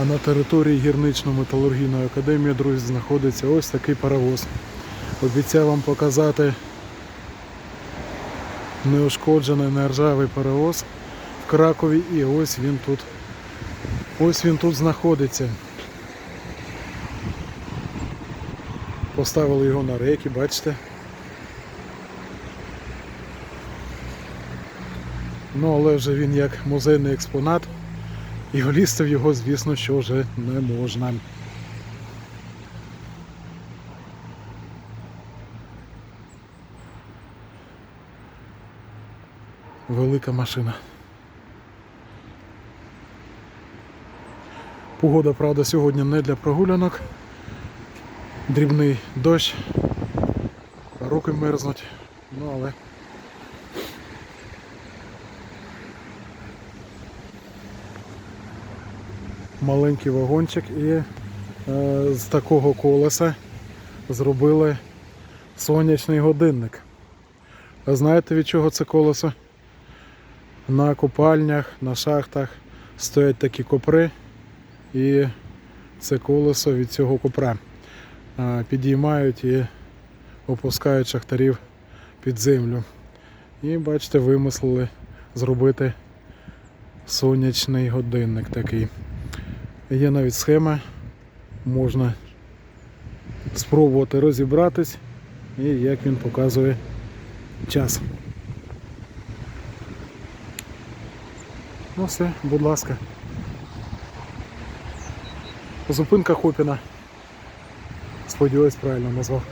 А на території гірнично-металургійної академії, друзі, знаходиться ось такий паровоз. Обіцяв вам показати неушкоджений нержавий паровоз в Кракові і ось він тут. Ось він тут знаходиться. Поставили його на рейки, бачите. Ну, але вже він як музейний експонат, і влізти в його, звісно, що вже не можна. Велика машина. Погода, правда, сьогодні не для прогулянок. Дрібний дощ, руки мерзнуть, ну але маленький вагончик і е, з такого колеса зробили сонячний годинник. А знаєте від чого це колесо? На копальнях, на шахтах стоять такі копри, і це колесо від цього копра е, підіймають і опускають шахтарів під землю. І бачите, вимислили зробити сонячний годинник такий. Є навіть схема, можна спробувати розібратись і як він показує час. Ну все, будь ласка. Зупинка Хопіна. Сподіваюсь, правильно назвав.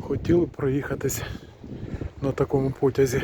Хотіли проїхатись на такому потязі.